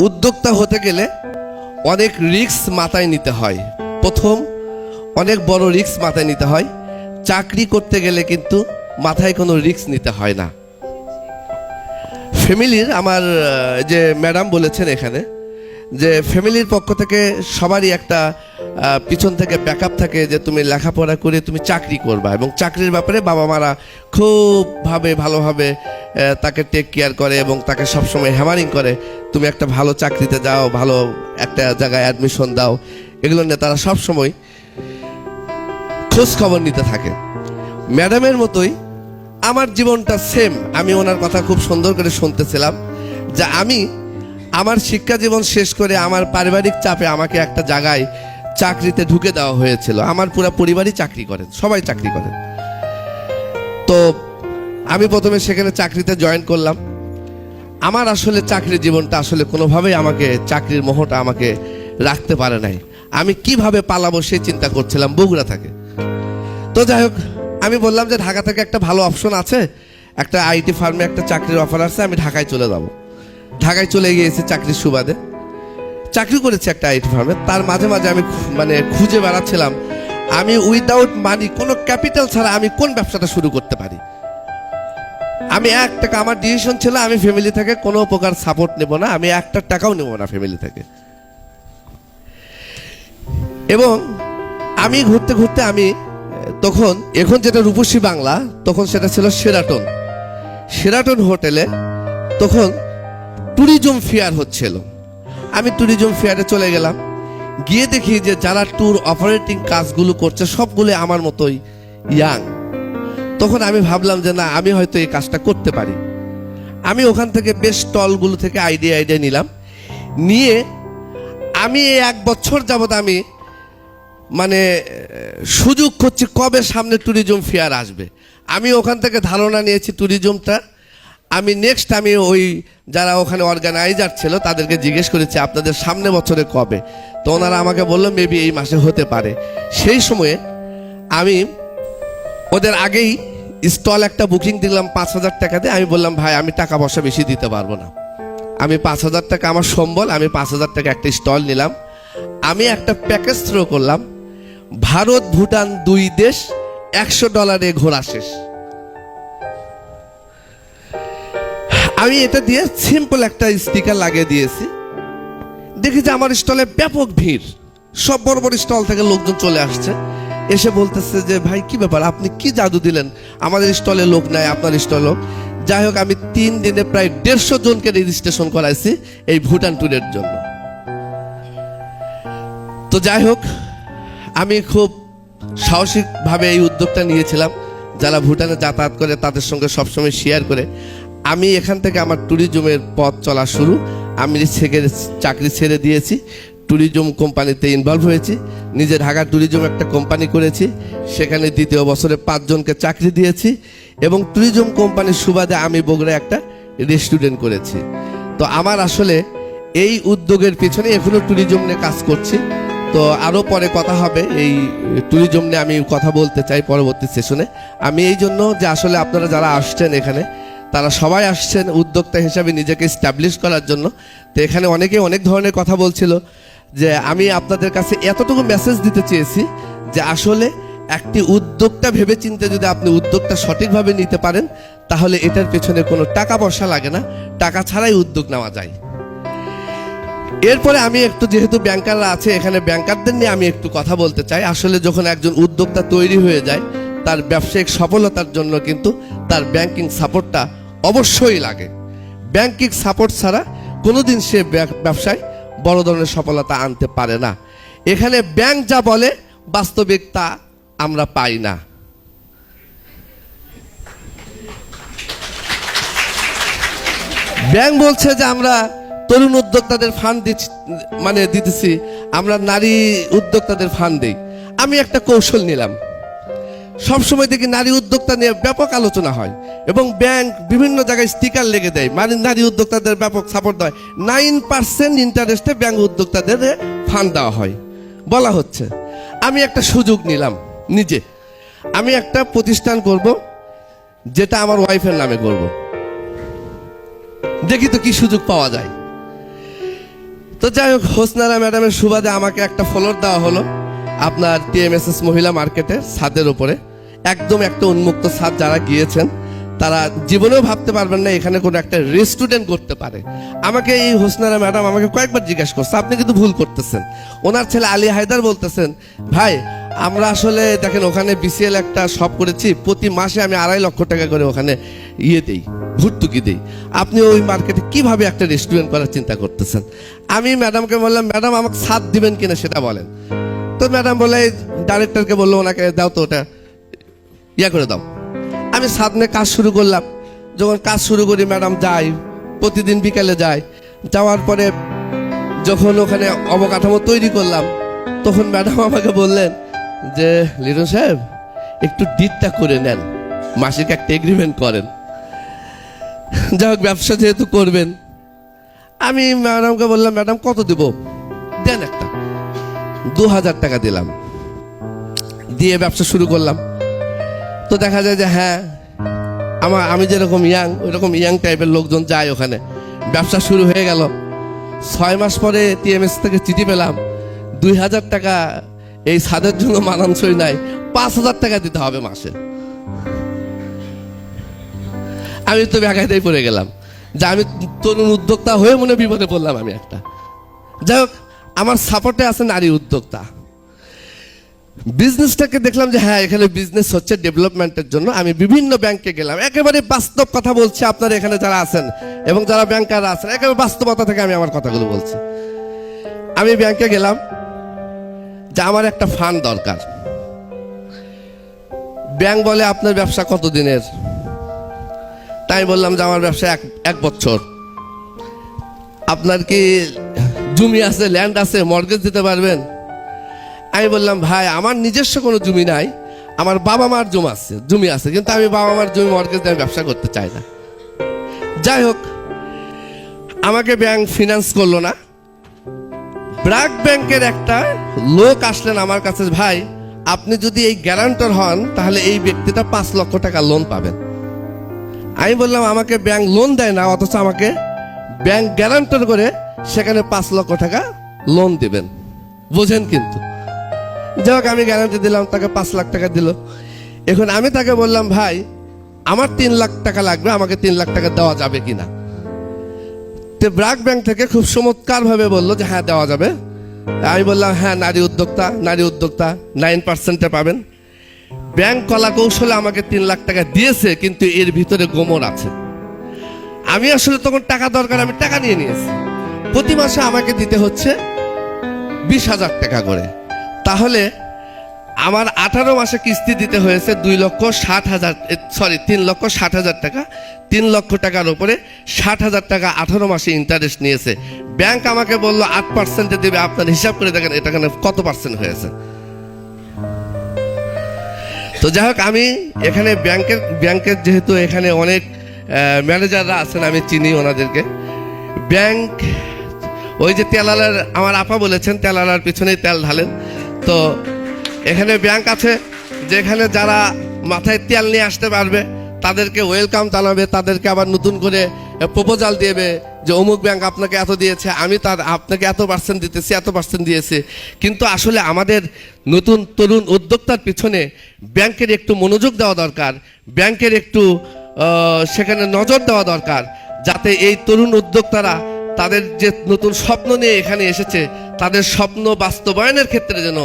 উদ্যোক্তা হতে গেলে অনেক রিক্স মাথায় নিতে হয়। প্রথম, অনেক বড় রিক্স মাথায় নিতে হয়। চাকরি করতে গেলে কিন্তু মাথায় কোনো রিক্স নিতে হয় না। ফ্যামিলির আমার, যে ম্যাডাম বলেছেন এখানে, যে ফ্যামিলির পক্ষ থেকে সবারই একটা পিছন থেকে ব্যাকআপ থাকে যে তুমি লেখাপড়া করে তুমি চাকরি করবা এবং চাকরির ব্যাপারে বাবা মারা খুবভাবে ভালোভাবে তাকে টেক কেয়ার করে এবং তাকে সবসময় হ্যামারিং করে, তুমি একটা ভালো চাকরিতে যাও, ভালো একটা জায়গায় অ্যাডমিশন দাও। এগুলো নিয়ে তারা সবসময় খোঁজ খবর নিতে থাকে। ম্যাডামের মতোই আমার জীবনটা সেম আমি ওনার কথা খুব সুন্দর করে শুনতেছিলাম যে আমি আমার শিক্ষা জীবন শেষ করে আমার পারিবারিক চাপে আমাকে একটা জায়গায় চাকরিতে ঢুকে দেওয়া হয়েছিল। আমার পুরো পরিবারই চাকরি করেন, সবাই চাকরি করেন। তো আমি প্রথমে সেখানে চাকরিতে জয়েন করলাম। আমার আসলে চাকরির জীবনটা আসলে কোনোভাবেই আমাকে চাকরির মোহটা আমাকে রাখতে পারে নাই। আমি কীভাবে পালাবো সেই চিন্তা করছিলাম, বগুড়া থেকে। তো যাই হোক, আমি বললাম যে ঢাকা থেকে একটা ভালো অপশন আছে, একটা আইটি ফার্মে একটা চাকরির অফার আছে, আমি ঢাকায় চলে যাব। ঢাকায় চলে গিয়েছি চাকরির সুবাদে। চাকরি করেছি একটা আইটি ফার্মে তার মাঝে মাঝে আমি মানে খুঁজে বেড়াচ্ছিলাম, আমি উইদাউট মানি কোনো ক্যাপিটাল ছাড়া আমি কোন ব্যবসাটা শুরু করতে পারি? আমি এক টাকা, আমার ডিসিশন ছিল আমি ফ্যামিলি থেকে কোনো প্রকার সাপোর্ট নেব না, আমি একটা টাকাও নেব না ফ্যামিলি থেকে। এবং আমি ঘুরতে ঘুরতে আমি, তখন, এখন যেটা রূপসী বাংলা, তখন সেটা ছিল সেরাটন সেরাটন হোটেলে তখন ট্যুরিজম ফেয়ার হচ্ছিল। আমি ট্যুরিজম ফেয়ারে চলে গেলাম। গিয়ে দেখি যে যারা ট্যুর অপারেটিং কাজগুলো করছে, সবগুলো আমার মতোই ইয়াং তখন আমি ভাবলাম যে না, আমি হয়তো এই কাজটা করতে পারি। আমি ওখান থেকে বেশ স্টলগুলো থেকে আইডিয়া আইডিয়া নিলাম। নিয়ে আমি এই এক বছর যাবত আমি মানে সুযোগ করছি কবে সামনে ট্যুরিজম ফেয়ার আসবে। আমি ওখান থেকে ধারণা নিয়েছি ট্যুরিজমটা আমি নেক্সট আমি ওই যারা ওখানে অর্গানাইজার ছিল, তাদেরকে জিজ্ঞেস করেছি, আপনাদের সামনে বছরে কবে? তো ওনারা আমাকে বলল মেবি এই মাসে হতে পারে। সেই সময়ে আমি ওদের আগেই স্টল একটা বুকিং দিলাম পাঁচ হাজার টাকাতে। আমি বললাম, ভাই, আমি টাকা পয়সা বেশি দিতে পারব না। আমি পাঁচ হাজার টাকা, আমার সম্বল, আমি পাঁচ হাজার টাকা একটা স্টল নিলাম। আমি একটা প্যাকেজ থ্রো করলাম, ভারত, ভুটান দুই দেশ, একশো ডলারে ঘোরা শেষ। আমি এটা দিয়ে সিম্পল একটা স্টিকার লাগিয়ে দিয়েছি। দেখি যে আমার স্টলে ব্যাপক ভিড়। সব বড় বড় স্টল থেকে লোকজন চলে আসছে। এসে বলতেছে যে, ভাই, কি ব্যাপার? আপনি কি জাদু দিলেন? আমাদের স্টলে লোক নাই, আপনার স্টল লোক। যাই হোক, আমি তিন দিনে প্রায় দেড়শো জনকে রেজিস্ট্রেশন করাইছি এই ভুটান ট্যুরের জন্য। তো যাই হোক, আমি খুব সাহসিকভাবে এই উদ্যোগটা নিয়েছিলাম। যারা ভুটানে যাতায়াত করে, তাদের সঙ্গে সবসময় শেয়ার করে। আমি এখান থেকে আমার ট্যুরিজমের পথ চলা শুরু। আমি চাকরি ছেড়ে দিয়েছি। ট্যুরিজম কোম্পানিতে ইনভলভ হয়েছি। নিজে ঢাকা ট্যুরিজম একটা কোম্পানি করেছি। সেখানে দ্বিতীয় বছরে পাঁচজনকে চাকরি দিয়েছি এবং ট্যুরিজম কোম্পানির সুবাদে আমি বগুড়ায় একটা রেস্টুরেন্ট করেছি। তো আমার আসলে এই উদ্যোগের পিছনে এখনও ট্যুরিজম নিয়ে কাজ করছি। তো আরও পরে কথা হবে। এই ট্যুরিজম নিয়ে আমি কথা বলতে চাই পরবর্তী সেশনে আমি এই জন্য যে আসলে আপনারা যারা আসছেন এখানে তারা সবাই আসছেন উদ্যোক্তা হিসাবে নিজেকে স্ট্যাবলিশ করার জন্য। তো এখানে অনেকে অনেক ধরনের কথা বলছিল যে আমি আপনাদের কাছে এতটুকু মেসেজ দিতে চেয়েছি যে আসলে একটি উদ্যোগটা ভেবে চিন্তে যদি আপনি উদ্যোগটা সঠিকভাবে নিতে পারেন, তাহলে এটার পেছনে কোনো টাকা পয়সা লাগে না। টাকা ছাড়াই উদ্যোগ নেওয়া যায়। এরপরে আমি একটু যেহেতু ব্যাংকাররা আছে, এখানে ব্যাংকারদের নিয়ে আমি একটু কথা বলতে চাই। আসলে যখন একজন উদ্যোক্তা তৈরি হয়ে যায় তার ব্যবসায়িক সফলতার জন্য কিন্তু তার ব্যাংকিং সাপোর্টটা অবশ্যই লাগে। ব্যাংকিং সাপোর্ট ছাড়া কোনোদিন সে ব্যব- ব্যবসায় বড় ধরনের সফলতা আনতে পারে না। এখানে ব্যাংক যা বলে, বাস্তবিক তা আমরা পাই না। ব্যাংক বলছে যে আমরা তরুণ উদ্যোক্তাদের ফান্ড দিচ্ছি মানে দিতেছি, আমরা নারী উদ্যোক্তাদের ফান্ড দিই। আমি একটা কৌশল নিলাম। সবসময় দেখি নারী উদ্যোক্তা নিয়ে ব্যাপক আলোচনা হয় এবং ব্যাংক বিভিন্ন জায়গায় স্টিকার লেগে দেয়। মানে নারী উদ্যোক্তাদের ব্যাপক সাপোর্ট দেয়। নাইন পার্সেন্ট ইন্টারেস্টে ব্যাংক উদ্যোক্তাদের ফান্ড দেওয়া হয়। বলা হচ্ছে, আমি একটা সুযোগ নিলাম নিজে। আমি একটা প্রতিষ্ঠান করব, যেটা আমার ওয়াইফের নামে করব। দেখি তো কি সুযোগ পাওয়া যায়। তো যাই হোক, হোসনারা ম্যাডামের সুবাদে আমাকে একটা ফলোর দেওয়া হলো। আপনার টিএমএসএস মহিলা মার্কেটের ছাদের উপরে। একদম একটা উন্মুক্ত ছাদ যারা গিয়েছেন, তারা জীবনেও ভাবতে পারবেন না এখানে কোনো একটা রেস্টুরেন্ট করতে পারে। আমাকে এই হোসনারা ম্যাডাম আমাকে কয়েকবার জিজ্ঞাসা করছে, আপনি কিন্তু ভুল করতেছেন। ওনার ছেলে আলী হায়দার বলতেছেন, ভাই, আমরা আসলে দেখেন ওখানে বিসিএল একটা শপ করেছি, প্রতি মাসে আমি আড়াই লক্ষ টাকা করে ওখানে ইয়ে দিই, ভর্তুকি দিই। আপনি ওই মার্কেটে কীভাবে একটা রেস্টুরেন্ট করার চিন্তা করতেছেন? আমি ম্যাডামকে বললাম, ম্যাডাম, আমাকে সাথ দিবেন কিনা সেটা বলেন। তো ম্যাডাম বলে, ডাইরেক্টরকে বলল ওনাকে, দাও তো ওটা, ইয়া করে দাও। আমি সামনে কাজ শুরু করলাম। যখন কাজ শুরু করি, ম্যাডাম যাই, প্রতিদিন বিকালে যাই। যাওয়ার পরে যখন ওখানে অবকাঠামো তৈরি করলাম, তখন ম্যাডাম আমাকে বললেন যে, লিটন সাহেব, একটু ডিটটা করে নেন মাসিক একটা এগ্রিমেন্ট করেন। যাই হোক, ব্যবসা যেহেতু করবেন। আমি ম্যাডামকে বললাম, ম্যাডাম, কত দেব? দেন একটা। দু হাজার টাকা দিলাম। দিয়ে ব্যবসা শুরু করলাম। তো দেখা যায় যে হ্যাঁ আমার, আমি যেরকম ইয়াং, ওইরকম ইয়াং টাইপের লোকজন যায় ওখানে। ব্যবসা শুরু হয়ে গেল। ছয় মাস পরে টিএমএস থেকে চিঠি পেলাম দুই হাজার টাকা এই ছাদের জন্য মানানসই নাই পাঁচ হাজার টাকা দিতে হবে মাসে। আমি তো ব্যাগাইতেই পড়ে গেলাম। যে আমি তরুণ উদ্যোক্তা হয়ে মনে বিপদে পড়লাম আমি একটা। যাই হোক আমার সাপোর্টে আছে নারী উদ্যোক্তা। বিজনেসটাকে দেখলাম যে হ্যাঁ এখানে বিজনেস হচ্ছে ডেভেলপমেন্টের জন্য। আমি বিভিন্ন ব্যাংকে গেলাম। একেবারে বাস্তব কথা বলছি, আপনারা এখানে যারা আছেন এবং যারা ব্যাংকার আছেন, একেবারে বাস্তবতা থেকে আমি আমার কথাগুলো বলছি। আমি ব্যাংকে গেলাম, যে আমার একটা ফান্ড দরকার। ব্যাংক বলে, আপনার ব্যবসা কত দিনের তাই বললাম যে, আমার ব্যবসা এক এক বছর। আপনার কি জমি আছে ল্যান্ড আছে মর্গেজ দিতে পারবেন। আমি বললাম, ভাই, আমার নিজস্ব কোনো জমি নাই, আমার বাবা মার জমি আছে জমি আছে, কিন্তু আমি বাবা মার জমি মর্গেজ দিয়ে ব্যবসা করতে চাই না। যাই হোক, আমাকে ব্যাংক ফিনান্স করল না। ব্র্যাক ব্যাংকের একটা লোক আসলেন আমার কাছে, ভাই, আপনি যদি এই গ্যারান্টর হন, তাহলে এই ব্যক্তিটা পাঁচ লক্ষ টাকা লোন পাবেন। আমি বললাম, আমাকে ব্যাংক লোন দেয় না, অথচ আমাকে ব্যাংক গ্যারান্টর করে সেখানে পাঁচ লক্ষ টাকা লোন দিবেন। বোঝেন কিন্তু। যাই হোক, আমি গ্যারান্টি দিলাম, তাকে পাঁচ লাখ টাকা দিল। এখন আমি তাকে বললাম, ভাই, আমার তিন লাখ টাকা লাগবে, আমাকে তিন লাখ টাকা দেওয়া যাবে কিনা? তো ব্রাক ব্যাংক থেকে খুব চমৎকার ভাবে বলল যে হ্যাঁ দেওয়া যাবে। আমি বললাম হ্যাঁ নারী উদ্যোক্তা নারী উদ্যোক্তা নাইন পার্সেন্টে পাবেন। ব্যাংক কলা কৌশলে আমাকে তিন লাখ টাকা দিয়েছে, কিন্তু এর ভিতরে গোমর আছে। আমি আসলে তখন টাকা দরকার, আমি টাকা নিয়ে নিয়েছি। প্রতি মাসে আমাকে দিতে হচ্ছে বিশ হাজার টাকা করে। তাহলে আমার আঠারো মাসে কিস্তি দিতে হয়েছে দুই লক্ষ ষাট হাজার সরি তিন লক্ষ ষাট হাজার টাকা। তিন লক্ষ টাকার উপরে ষাট হাজার টাকা আঠারো মাসে ইন্টারেস্ট নিয়েছে। ব্যাংক আমাকে বলল আট পার্সেন্টে দেবে, আপনার হিসাব করে দেখেন এটা কত পার্সেন্ট হয়েছে। তো যাই হোক, আমি এখানে ব্যাংকের ব্যাংকের যেহেতু এখানে অনেক ম্যানেজাররা আছেন, আমি চিনি ওনাদেরকে। ব্যাংক ওই যে তেলালার, আমার আপা বলেছেন, তেলালার পিছনেই তেল ঢালেন। তো এখানে ব্যাংক আছে, যেখানে যারা মাথায় তেল নিয়ে আসতে পারবে, তাদেরকে ওয়েলকাম জানাবে, তাদেরকে আবার নতুন করে প্রপোজাল দেবে যে অমুক ব্যাংক আপনাকে এত দিয়েছে, আমি তার আপনাকে এত পার্সেন্ট দিতেছি, এত পার্সেন্ট দিয়েছে। কিন্তু আসলে আমাদের নতুন তরুণ উদ্যোক্তার পিছনে ব্যাংকের একটু মনোযোগ দেওয়া দরকার ব্যাংকের একটু সেখানে নজর দেওয়া দরকার, যাতে এই তরুণ উদ্যোক্তারা তাদের যে নতুন স্বপ্ন নিয়ে এখানে এসেছে, তাদের স্বপ্ন বাস্তবায়নের ক্ষেত্রে যেন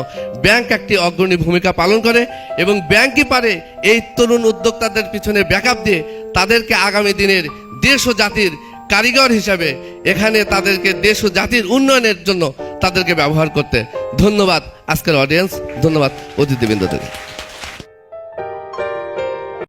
ব্যাংক একটি অগ্রণী ভূমিকা পালন করে এবং ব্যাংকই পারে এই তরুণ উদ্যোক্তাদের পিছনে ব্যাকআপ দিয়ে তাদেরকে আগামী দিনের দেশ ও জাতির কারিগর হিসাবে এখানে তাদেরকে দেশ ও জাতির উন্নয়নের জন্য তাদেরকে ব্যবহার করতে। ধন্যবাদ আজকের অডিয়েন্স ধন্যবাদ অতিথিবৃন্দ থেকে